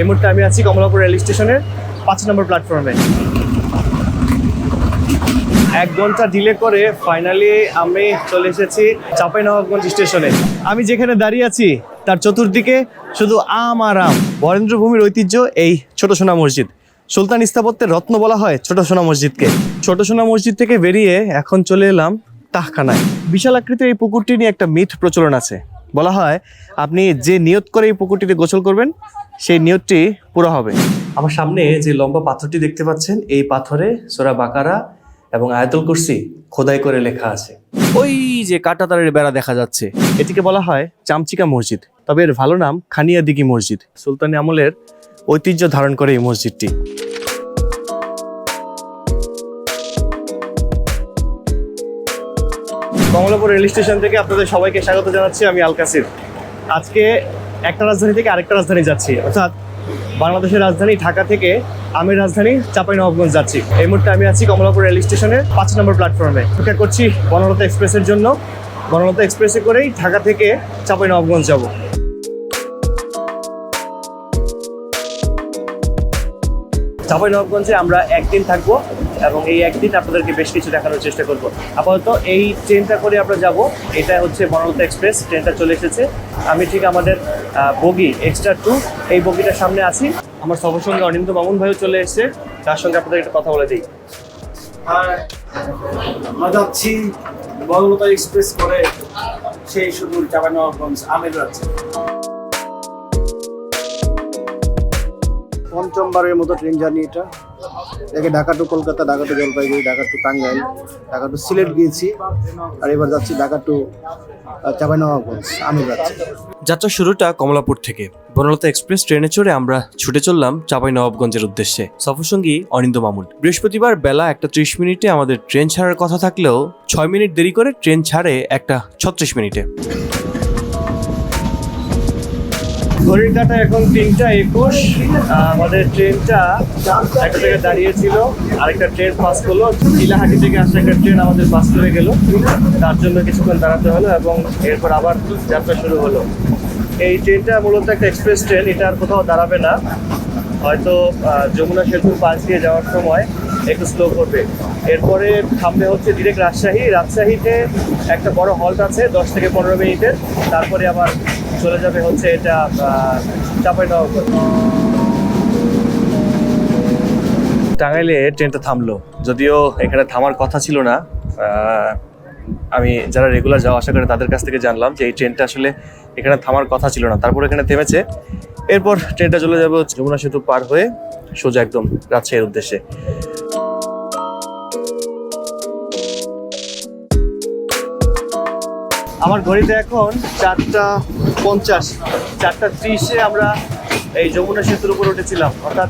এই মুহূর্তে আমি আছি কমলাপুর রেল স্টেশনের পাঁচ নম্বর প্ল্যাটফর্মে। এক ঘণ্টা ডিলে করে ফাইনালি আমি চলে এসেছি চাঁপাইনবাবগঞ্জ স্টেশনে। আমি যেখানে দাঁড়িয়ে আছি, তার চতুর্দিকে শুধু আম আর আম। বরেন্দ্রভূমির ঐতিহ্য এই ছোট সোনা মসজিদ। সুলতান স্থাপত্যের রত্ন বলা হয় ছোট সোনা মসজিদকে। ছোট সোনা মসজিদ থেকে বেরিয়ে এখন চলে এলাম তাহখানায়। বিশাল আকৃতির এই পুকুরটি নিয়ে একটা মিথ প্রচলন আছে। বলা হয় আপনি যে নিয়ত করে এই পুকুরটিতে গোসল করবেন সেই নিয়তটি পুরো হবে। আমার সামনে যে লম্বা পাথরটি দেখতে পাচ্ছেন এই পাথরে সোরা বাকারা এবং আয়াতুল কুরসি খোদাই করে লেখা আছে। ওই যে কাটাতারের বেড়া দেখা যাচ্ছে এটিকে বলা হয় চামচিকা মসজিদ। তবে এর ভালো নাম খানিয়া দিঘি মসজিদ। সুলতানি আমলের ঐতিহ্য ধারণ করে এই মসজিদটি। কমলাপুর রেল স্টেশন থেকে আপনাদের সবাইকে স্বাগত জানাচ্ছি, আমি আল কাসির আজকে একটা রাজধানী থেকে আরেকটা রাজধানী যাচ্ছি, অর্থাৎ বাংলাদেশের রাজধানী ঢাকা থেকে আমের রাজধানী চাঁপাইনবাবগঞ্জ যাচ্ছি। এই মুহূর্তে আমি আছি কমলাপুর রেল স্টেশনের পাঁচ নম্বর প্ল্যাটফর্মে। অপেক্ষা করছি বনলতা এক্সপ্রেসের জন্য। বনলতা এক্সপ্রেসে করেই ঢাকা থেকে চাঁপাইনবাবগঞ্জ যাব। চাঁপাইনবাবগঞ্জে আমরা একদিন থাকব। এবং এই একদিন আপনাদেরকে বেশ কিছু দেখানোর চেষ্টা করব। আপাতত এই ট্রেনটা করে আমরা যাব। এটা হচ্ছে বনলতা এক্সপ্রেস ট্রেনটা চলে এসেছে। আমি ঠিক আমাদের বগি এক্সট্রা টু এই বগিটার সামনে আছি। আমার সবার সঙ্গে অনিন্দ মামুন ভাইও চলে এসেছে। তার সঙ্গে আপনাদের একটা কথা বলে দিই। আর আমরা যাচ্ছি বগলতা এক্সপ্রেস করে সেই সুদূর চাপানগঞ্জ আমের রাজ্যে। পঞ্চমবারের মতো ট্রেন জার্নি এটা একে Dhaka to Kolkata, Dhaka to Jalpaiguri, Dhaka to Tangail, Dhaka to Sylhet গিয়েছি। আর এবার যাচ্ছি ঢাকা টু চাপানগঞ্জ আমের রাজ্যে যাত্রা শুরুটা কমলাপুর থেকে। বনলতা এক্সপ্রেস ট্রেনে চড়ে আমরা ছুটে চললাম চাপাই নবাবগঞ্জের উদ্দেশ্যে সফরসঙ্গী অনিন্দ মামুন। বৃহস্পতিবার বেলা একটা ত্রিশ মিনিটে আমাদের ট্রেন ছাড়ার কথা থাকলেও ছয় মিনিট দেরি করে ট্রেন ছাড়ে একটা ছত্রিশ মিনিটে। ঘড়ির কাটা এখন তিনটা একুশ, আমাদের ট্রেনটা একটা জায়গায় দাঁড়িয়েছিল, আরেকটা ট্রেন পাস করল চিলাহাটি থেকে আসা একটা ট্রেন আমাদের পাস করে গেল। তার জন্য কিছুক্ষণ দাঁড়াতে হলো এবং এরপর আবার যাত্রা শুরু হলো। এই ট্রেনটা মূলত একটা এক্সপ্রেস ট্রেন, এটা আর কোথাও দাঁড়াবে না। হয়তো যমুনা সেতুর পাশ দিয়ে যাওয়ার সময় একটু স্লো করবে। এরপরে থামবে হচ্ছে ডিরেক্ট রাজশাহী। রাজশাহীতে একটা বড় হল্ট আছে, দশ থেকে পনেরো মিনিটের তারপরে আবার চলে যাবে হচ্ছে এটা চাপাইনবাবগঞ্জ টাঙ্গাইলে ট্রেনটা থামলো। যদিও এখানে থামার কথা ছিল না আমি যারা রেগুলার যাওয়া আসা করে তাদের কাছ থেকে জানলাম যে এই ট্রেনটা আসলে এখানে থামার কথা ছিল না। তারপর এখানে থেমেছে। এরপর ট্রেনটা চলে যাবে যমুনা সেতু পার হয়ে সোজা একদম রাজশাহীর উদ্দেশ্যে। আমার ঘড়িতে এখন চারটা পঞ্চাশ, চারটা ত্রিশে আমরা এই যমুনা সেতুর উপর উঠেছিলাম। অর্থাৎ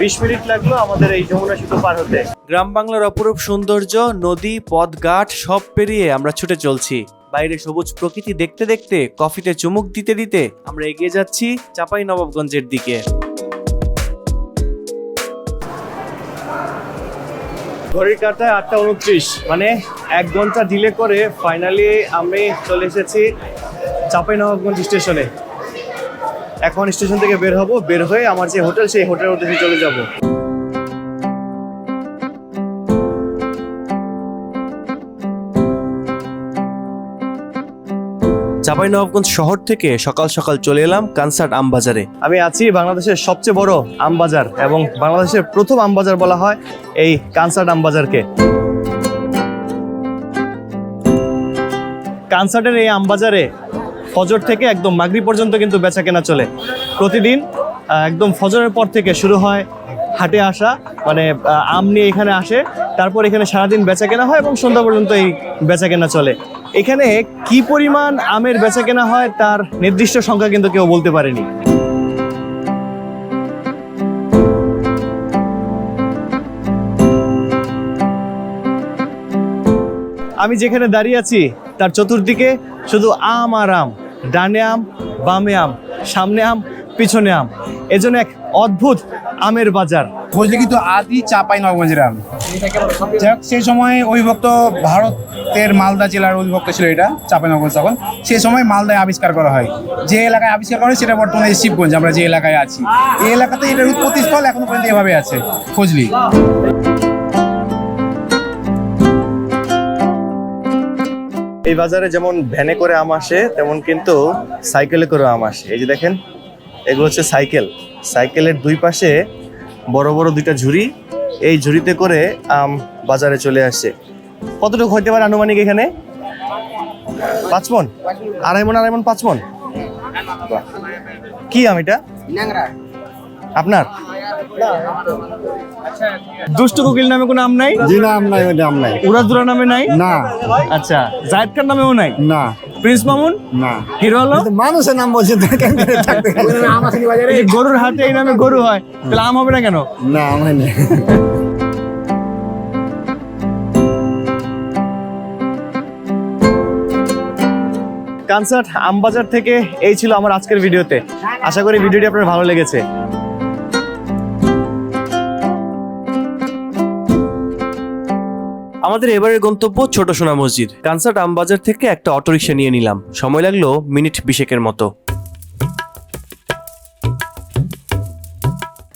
বিশ মিনিট লাগল আমাদের এই যমুনা সেতু পার হতে। গ্রাম বাংলার অপরূপ সৌন্দর্য, নদী, পথঘাট, সব পেরিয়ে আমরা ছুটে চলছি। বাইরে সবুজ প্রকৃতি দেখতে দেখতে, কফিতে চুমুক দিতে দিতে আমরা এগিয়ে যাচ্ছি চাপাই নবাবগঞ্জের দিকে। ঘড়ির কাটায় আটটা উনত্রিশ। মানে এক ঘণ্টা ডিলে করে ফাইনালি আমি চলে এসেছি চাঁপাইনবাবগঞ্জ স্টেশনে। এখন স্টেশন থেকে বের হব, বের হয়ে আমার যে হোটেল, সেই হোটেলের উদ্দেশ্যে চলে যাব। চাঁপাইনবাবগঞ্জ শহর থেকে সকাল সকাল চলে এলাম কানসার্ট আমবাজারে। আমি আছি বাংলাদেশের সবচেয়ে বড় আমবাজার এবং বাংলাদেশের প্রথম আমবাজার বলা হয় এই কানসার্ট আমবাজারকে। কানসার্টের এই আমবাজারে ফজর থেকে একদম মাগরি পর্যন্ত কিন্তু বেচা কেনা চলে। প্রতিদিন একদম ফজরের পর থেকে শুরু হয় হাটে আসা মানে আম নিয়ে এখানে আসে, তারপর এখানে সারাদিন বেচা কেনা হয় এবং সন্ধ্যা পর্যন্ত এই বেচা কেনা চলে। এখানে কি পরিমাণ আমের বেচা কেনা হয় তার নির্দিষ্ট সংখ্যা কিন্তু কেউ বলতে পারেনি। আমি যেখানে দাঁড়িয়ে আছি, তার চতুর্দিকে শুধু আম আর আম, ডানে আম, বামে আম, সামনে আম, পিছনে আম। এজন্য এক অদ্ভুত আমের বাজার। ফজলি কিন্তু আদি চাপাই নবগঞ্জের আম। যাই হোক, সেই সময় অবিভক্ত ভারতের মালদা জেলার অবিভক্ত ছিল এটা চাপাই নবগঞ্জ তখন সেই সময় মালদায় আবিষ্কার করা হয়। যে এলাকায় আবিষ্কার করা হয় সেটা বর্তমানে শিবগঞ্জ আমরা যে এলাকায় আছি। এই এলাকাতে এটার উৎপত্তি স্থল এখনও পর্যন্ত এভাবে আছে। ফজলি। এই বাজারে যেমন ভ্যানে করে আম আসে তেমন কিন্তু সাইকেলে করে আম আসে। এই যে দেখেন এগুলো হচ্ছে সাইকেল। সাইকেলের দুই পাশে বড় বড় দুইটা ঝুড়ি। এই ঝুড়িতে করে আম বাজারে চলে আসছে কতটুকু হইতে পারে আনুমানিক এখানে? পাঁচ মন? আড়াই মন আড়াই মন পাঁচ মন? কি আম এটা? আপনার? দুষ্টু কোকিল নামে কোনো আম নাই? জি না আম নাই ওই আম নাই। উড়াদুরা নামে নাই? না। আচ্ছা জায়েদ খান নামেও নাই? না। প্রিন্স মামুন? না। হিরো আলম মানুষের নাম বলছে গরুর হাটে এই নামে গরু হয় তাহলে আম হবে না কেন? না কনসার্ট আমবাজার থেকে এই ছিল আমার আজকের ভিডিওতে। আশা করি ভিডিওটি আপনার ভালো লেগেছে। আমাদের এবারের গন্তব্য ছোট সোনা মসজিদ। কানসার্ট আমবাজার থেকে একটা অটোরিকশা নিয়ে নিলাম। সময় লাগল মিনিট বিশেকের মতো।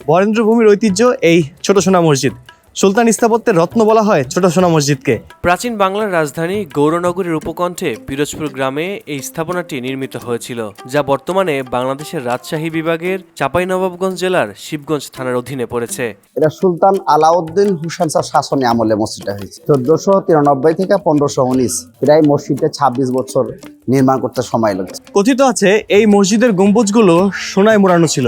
বরেন্দ্র ভূমির ঐতিহ্য এই ছোট সোনা মসজিদ। সুলতান স্থাপত্যের রত্ন বলা হয় ছোট সোনা মসজিদকে। প্রাচীন বাংলার রাজধানী গৌরনগরের উপকণ্ঠে পিরোজপুর গ্রামে এই স্থাপনাটি নির্মিত হয়েছিল যা বর্তমানে বাংলাদেশের রাজশাহী বিভাগের চাঁপাইনবাবগঞ্জ জেলার শিবগঞ্জ থানার অধীনে পড়েছে। এটা সুলতান আলাউদ্দিন হুসেন শাহ শাসনে আমলে মসজিদটা হয়েছে। চোদ্দশো তিরানব্বই থেকে পনেরোশো উনিশ প্রায় মসজিদটা ছাব্বিশ বছর নির্মাণ করতে সময় লাগছে। কথিত আছে এই মসজিদের গম্বুজগুলো সোনায় মোড়ানো ছিল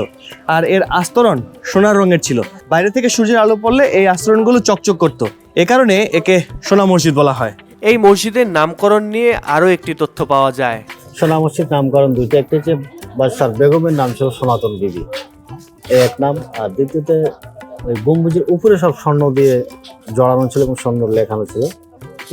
আর এর আস্তরণ সোনার রঙের ছিল। বাইরে থেকে সূর্যের আলো পড়লে এই আস্তরণগুলো চকচক করত। এ কারণে একে সোনা মসজিদ বলা হয়। এই মসজিদের নামকরণ নিয়ে আরও একটি তথ্য পাওয়া যায়। সোনা মসজিদ নামকরণ দুইটা একটা হচ্ছে বাদশার বেগমের নাম ছিল সনাতন বিবি এই এক নাম। আর দ্বিতীয়তে ওই গম্বুজের উপরে সব স্বর্ণ দিয়ে জড়ানো ছিল এবং স্বর্ণ লেখানো ছিল।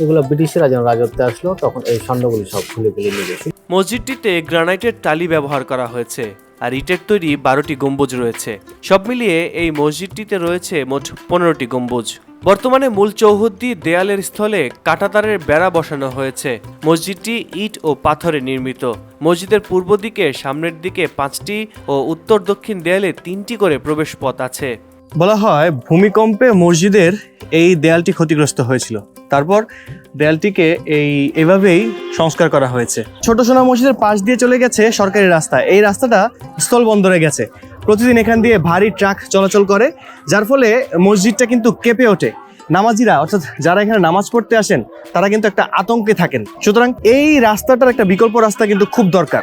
এগুলো ব্রিটিশরা যখন রাজত্বে আসলো, তখন এই স্বর্ণগুলি সব খুলে খুলে নিয়ে গেছে। মসজিদটিতে গ্রানাইটের টালি ব্যবহার করা হয়েছে আর ইটের তৈরি বারোটি গম্বুজ রয়েছে। সব মিলিয়ে এই মসজিদটিতে রয়েছে মোট পনেরোটি গম্বুজ। বর্তমানে মূল চৌহদ্দি দেয়ালের স্থলে কাঁটাতারের বেড়া বসানো হয়েছে। মসজিদটি ইট ও পাথরে নির্মিত। মসজিদের পূর্ব দিকে সামনের দিকে পাঁচটি ও উত্তর দক্ষিণ দেয়ালে তিনটি করে প্রবেশ পথ আছে। বলা হয় ভূমিকম্পে মসজিদের এই দেয়ালটি ক্ষতিগ্রস্ত হয়েছিল। তারপর দেয়ালটিকে এই এভাবেই সংস্কার করা হয়েছে। ছোট সোনা মসজিদের পাশ দিয়ে চলে গেছে সরকারি রাস্তা। এই রাস্তাটা স্থল বন্দরে গেছে। প্রতিদিন এখান দিয়ে ভারী ট্রাক চলাচল করে, যার ফলে মসজিদটা কিন্তু কেঁপে ওঠে। নামাজিরা, অর্থাৎ যারা এখানে নামাজ পড়তে আসেন, তারা কিন্তু একটা আতঙ্কে থাকেন। সুতরাং এই রাস্তাটার একটা বিকল্প রাস্তা কিন্তু খুব দরকার।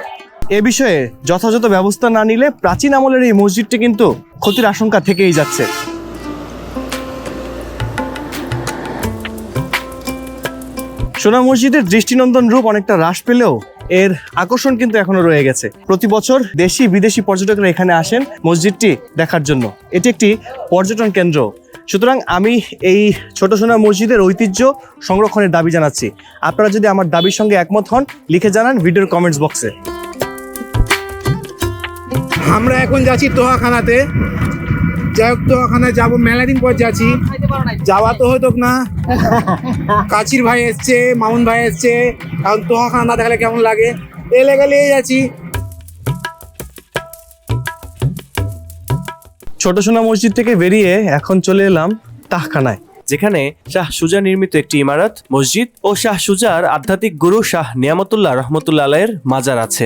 এ বিষয়ে যথাযথ ব্যবস্থা না নিলে প্রাচীন আমলের এই মসজিদটি কিন্তু ক্ষতির আশঙ্কা থেকেই যাচ্ছে। সোনা মসজিদের দৃষ্টিনন্দন রূপ অনেকটা হ্রাস পেলেও এর আকর্ষণ কিন্তু এখনও রয়ে গেছে। প্রতি বছর দেশি বিদেশি পর্যটকরা এখানে আসেন মসজিদটি দেখার জন্য। এটি একটি পর্যটন কেন্দ্র। সুতরাং আমি এই ছোট সোনা মসজিদের ঐতিহ্য সংরক্ষণের দাবি জানাচ্ছি। আপনারা যদি আমার দাবির সঙ্গে একমত হন, লিখে জানান ভিডিওর কমেন্টস বক্সে আমরা এখন যাচ্ছি তোহাখানাতে। যাই হোক তোহাখানায় যাব। মেলা দিন পর যাচ্ছি। যাওয়া তো হতো না। কাচির ভাই এসছে মামুন ভাই এসছে। কারণ তোহাখানা না দেখালে কেমন লাগে? এলে গেলে যাচ্ছি। ছোট সোনা মসজিদ থেকে বেরিয়ে এখন চলে এলাম তাহখানায়। যেখানে শাহ সুজা নির্মিত একটি ইমারত মসজিদ ও শাহ সুজার আধ্যাত্মিক গুরু শাহ নিয়ামতুল্লাহ রহমতুল্লাহ আলাইয়ের মাজার আছে।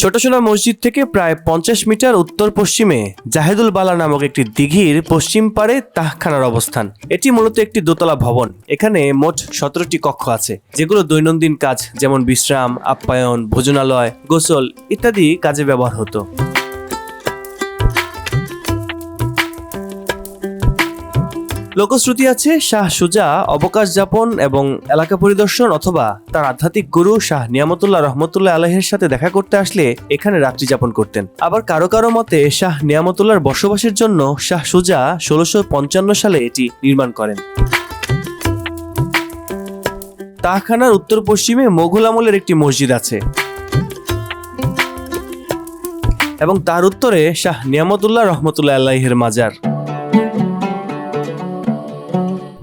ছোট সোনা মসজিদ থেকে প্রায় পঞ্চাশ মিটার উত্তর পশ্চিমে জাহেদুল বালা নামক একটি দিঘির পশ্চিম পারে তাহখানার অবস্থান। এটি মূলত একটি দোতলা ভবন। এখানে মোট সতেরোটি কক্ষ আছে, যেগুলো দৈনন্দিন কাজ, যেমন বিশ্রাম, আপ্যায়ন, ভোজনালয়, গোসল ইত্যাদি কাজে ব্যবহার হতো। লোকশ্রুতি আছে, শাহ সুজা, অবকাশ যাপন এবং এলাকা পরিদর্শন অথবা তার আধ্যাত্মিক গুরু শাহ নিয়ামতুল্লাহ রহমতুল্লাহ আলহের সাথে দেখা করতে আসলে এখানে রাত্রি যাপন করতেন। আবার কারও কারও মতে শাহ নিয়ামতুল্লাহর বসবাসের জন্য শাহ সুজা ষোলোশো সালে এটি নির্মাণ করেন। তাহখানার উত্তর পশ্চিমে মোঘল আমলের একটি মসজিদ আছে। এবং তার উত্তরে শাহ নিয়ামতুল্লাহ রহমতুল্লাহ আল্লাহের মাজার।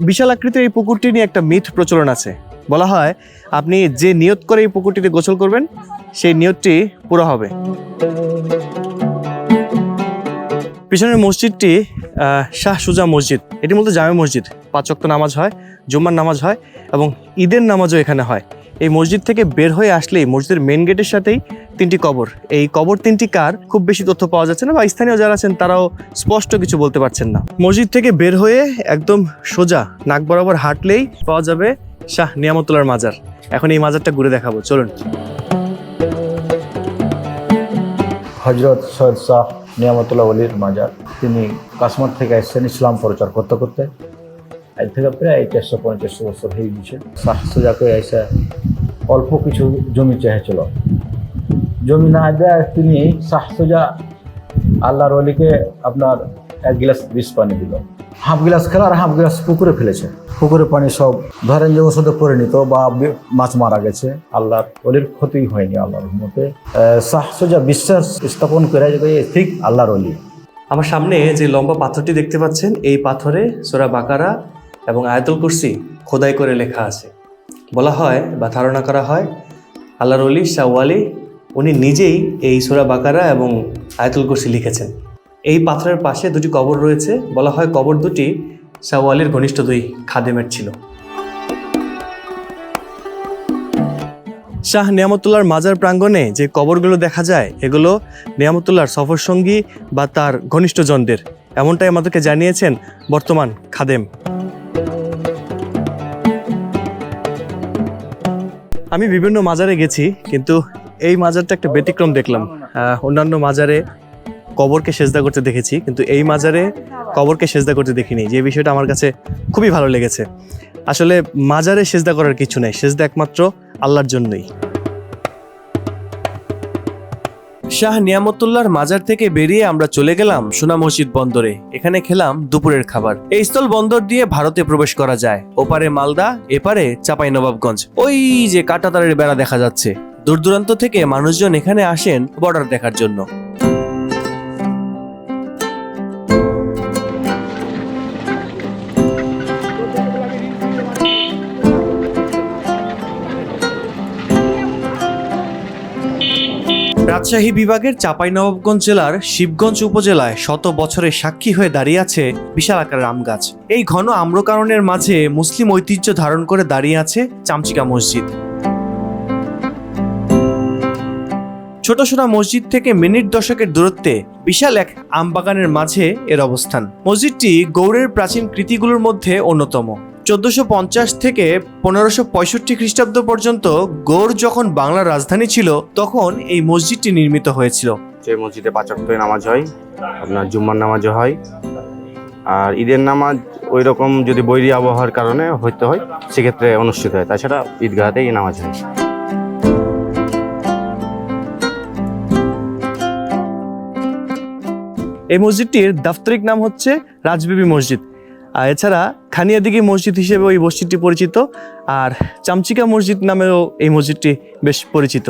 বিশাল আকৃতির এই পুকুরটি নিয়ে একটা মিথ প্রচলন আছে। বলা হয়, আপনি যে নিয়ত করে এই পুকুরটিতে গোসল করবেন, সেই নিয়তটি পুরো হবে। পিছনের মসজিদটি শাহ সুজা মসজিদ। এটি মূলত জামে মসজিদ। পাঁচক্ত নামাজ হয়, জুম্মার নামাজ হয় এবং ঈদের নামাজও এখানে হয়। এই মসজিদ থেকে বের হয়ে আসলেই মসজিদের মেন গেটের সাথেই তিনটি কবর। এই কবর তিনটি কার? খুব বেশি তথ্য পাওয়া যাচ্ছে না বা স্থানীয় যারা আছেন তারাও স্পষ্ট কিছু বলতে পারছেন না। মসজিদ থেকে বের হয়ে একদম সোজা নাক বরাবর হাঁটলেই পাওয়া যাবে শাহ নিয়ামতুল্লার মাজার। এখন এই মাজারটা ঘুরে দেখাবো, চলুন। হজরত সৈয়দ শাহ নিয়ামতুল্লাহ অলির মাজার। তিনি কাশ্মীর থেকে এসেছেন ইসলাম প্রচার করতে করতে। আজ থেকে প্রায় চারশো পঞ্চাশশো বছর হয়ে গেছে শাহ সুজাকে এসে অল্প কিছু জমি চেয়েছিল জমি না দেয় তিনি শাহ সুজা আল্লাহর অলিকে আপনার এক গিলাস বিষ পানি দিল। হাফ গিলাস খেলা আর হাফ গিলাস পুকুরে ফেলেছে। পুকুরে পানি সব ধরেন যে ওষুধে পরিণত বা মাছ মারা গেছে। আল্লাহর অলির ক্ষতি হয়নি আল্লাহর রহমতে। আহ, শাহ সুজা বিশ্বাস স্থাপন করে যে ঠিক আল্লাহর অলি আমার সামনে যে লম্বা পাথরটি দেখতে পাচ্ছেন এই পাথরে সোরা বাকারা এবং আয়াতুল কুরসি খোদাই করে লেখা আছে। বলা হয় বা ধারণা করা হয়, আল্লাহর অলি শাহওয়ালি উনি নিজেই এই সোরা বাকারা এবং আয়াতুল কুরসি লিখেছেন। এই পাথরের পাশে দুটি কবর রয়েছে, বলা হয় কবর দুটি শাহওয়ালির ঘনিষ্ঠ দুই খাদেমের ছিল। শাহ নিয়ামতুল্লাহর মাজার প্রাঙ্গণে যে কবরগুলো দেখা যায়, এগুলো নিয়ামতুল্লাহর সফর সঙ্গী বা তার ঘনিষ্ঠজনদের। এমনটাই আমাদেরকে জানিয়েছেন বর্তমান খাদেম। আমি বিভিন্ন মাজারে গেছি, কিন্তু এই মাজারটা একটা ব্যতিক্রম দেখলাম। অন্যান্য মাজারে কবরকে সেজদা করতে দেখেছি, কিন্তু এই মাজারে কবরকে সেজদা করতে দেখিনি। যে বিষয়টা আমার কাছে খুবই ভালো লেগেছে। আসলে মাজারে সেজদা করার কিছু নেই, সেজদা একমাত্র আল্লাহর জন্যই। শাহ নিয়ামতুল্লাহর মাজার থেকে বেরিয়ে আমরা চলে গেলাম সোনা মসজিদ বন্দরে। এখানে খেলাম দুপুরের খাবার। এই স্থল বন্দর দিয়ে ভারতে প্রবেশ করা যায়। ওপারে মালদা, এপারে চাপাই নবাবগঞ্জ ওই যে কাটাতারের বেড়া দেখা যাচ্ছে। দূর দূরান্ত থেকে মানুষজন এখানে আসেন বর্ডার দেখার জন্য। রাজশাহী বিভাগের চাঁপাইনবাবগঞ্জ জেলার শিবগঞ্জ উপজেলায় শত বছরের সাক্ষী হয়ে দাঁড়িয়ে আছে বিশাল আকার আম গাছ। এই ঘন আম্রকারণের মাঝে মুসলিম ঐতিহ্য ধারণ করে দাঁড়িয়ে আছে চামচিকা মসজিদ। ছোট সোনা মসজিদ থেকে মিনিট দশকের দূরত্বে বিশাল এক আমবাগানের মাঝে এর অবস্থান। মসজিদটি গৌড়ের প্রাচীন কৃতিগুলোর মধ্যে অন্যতম। চোদ্দশো পঞ্চাশ থেকে পনেরোশো পঁয়ষট্টি খ্রিস্টাব্দ পর্যন্ত গৌড় যখন বাংলার রাজধানী ছিল তখন এই মসজিদটি নির্মিত হয়েছিল। যে মসজিদে পাঁচ ওয়াক্ত নামাজ হয় আপনার জুম্মার নামাজও হয়। আর ঈদের নামাজ ওই রকম যদি বৈরী আবহাওয়ার কারণে হইতে হয় সেক্ষেত্রে অনুষ্ঠিত হয়। তাছাড়া ঈদগাহাতেই নামাজ হয়। এই মসজিদটির দাপ্তরিক নাম হচ্ছে রাজবিবি মসজিদ। এছাড়া খানিয়াদিঘি মসজিদ হিসেবে ওই মসজিদটি পরিচিত, আর চামচিকা মসজিদ নামেও এই মসজিদটি বেশ পরিচিত।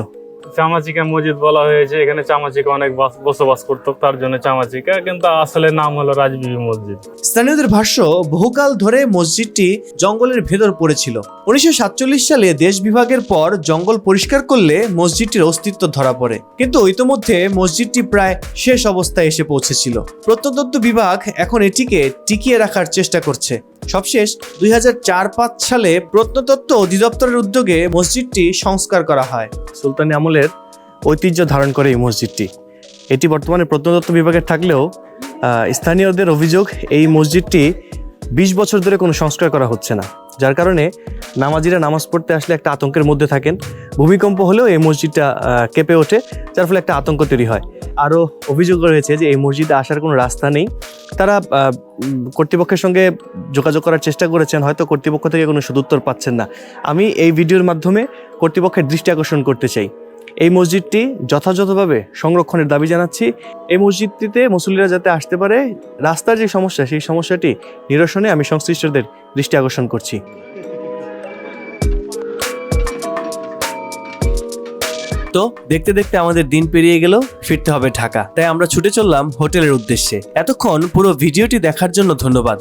চামাচিকা মসজিদ বলা হয়েছে। এখানে চামাচিকা অনেক বাস- বসবাস করতো, তার জন্য চামাচিকা, কিন্তু আসলে নাম হলো রাজবিবি মসজিদ। স্থানীয়দের ভাষ্য, বহুকাল ধরে মসজিদটি জঙ্গলের ভেতর পড়েছিল। উনিশশো সাতচল্লিশ সালে দেশ বিভাগের পর জঙ্গল পরিষ্কার করলে মসজিদটির অস্তিত্ব ধরা পড়ে। কিন্তু ইতোমধ্যে মসজিদটি প্রায় শেষ অবস্থায় এসে পৌঁছেছিল। প্রত্নতত্ত্ব বিভাগ এখন এটিকে টিকিয়ে রাখার চেষ্টা করছে। সবশেষ দুই সালে প্রত্নতত্ত্ব অধিদপ্তরের উদ্যোগে মসজিদটি সংস্কার করা হয়। সুলতানি আমলের ঐতিহ্য ধারণ করে এই মসজিদটি। এটি বর্তমানে প্রত্নতত্ত্ব বিভাগের থাকলেও স্থানীয়দের অভিযোগ এই মসজিদটি বিশ বছর ধরে কোনো সংস্কার করা হচ্ছে না, যার কারণে নামাজিরা নামাজ পড়তে আসলে একটা আতঙ্কের মধ্যে থাকেন। ভূমিকম্প হলেও এই মসজিদটা কেঁপে ওঠে, যার ফলে একটা আতঙ্ক তৈরি হয়। আরও অভিযোগ রয়েছে যে এই মসজিদে আসার কোনো রাস্তা নেই। তারা কর্তৃপক্ষের সঙ্গে যোগাযোগ করার চেষ্টা করেছেন, হয়তো কর্তৃপক্ষ থেকে কোনো সদুত্তর পাচ্ছেন না। আমি এই ভিডিওর মাধ্যমে কর্তৃপক্ষের দৃষ্টি আকর্ষণ করতে চাই। এই মসজিদটি যথাযথভাবে সংরক্ষণের দাবি জানাচ্ছি। এই মসজিদটিতে মুসল্লিরা যাতে আসতে পারে, রাস্তার যে সমস্যা, সেই সমস্যাটি নিরসনে আমি সংশ্লিষ্টদের দৃষ্টি আকর্ষণ করছি। তো দেখতে দেখতে আমাদের দিন পেরিয়ে গেল, ফিরতে হবে ঢাকা। তাই আমরা ছুটে চললাম হোটেলের উদ্দেশ্যে। এতক্ষণ পুরো ভিডিওটি দেখার জন্য ধন্যবাদ।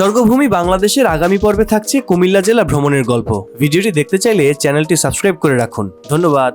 স্বর্গভূমি বাংলাদেশের আগামী পর্বে থাকছে কুমিল্লা জেলা ভ্রমণের গল্প। ভিডিওটি দেখতে চাইলে চ্যানেলটি সাবস্ক্রাইব করে রাখুন। ধন্যবাদ।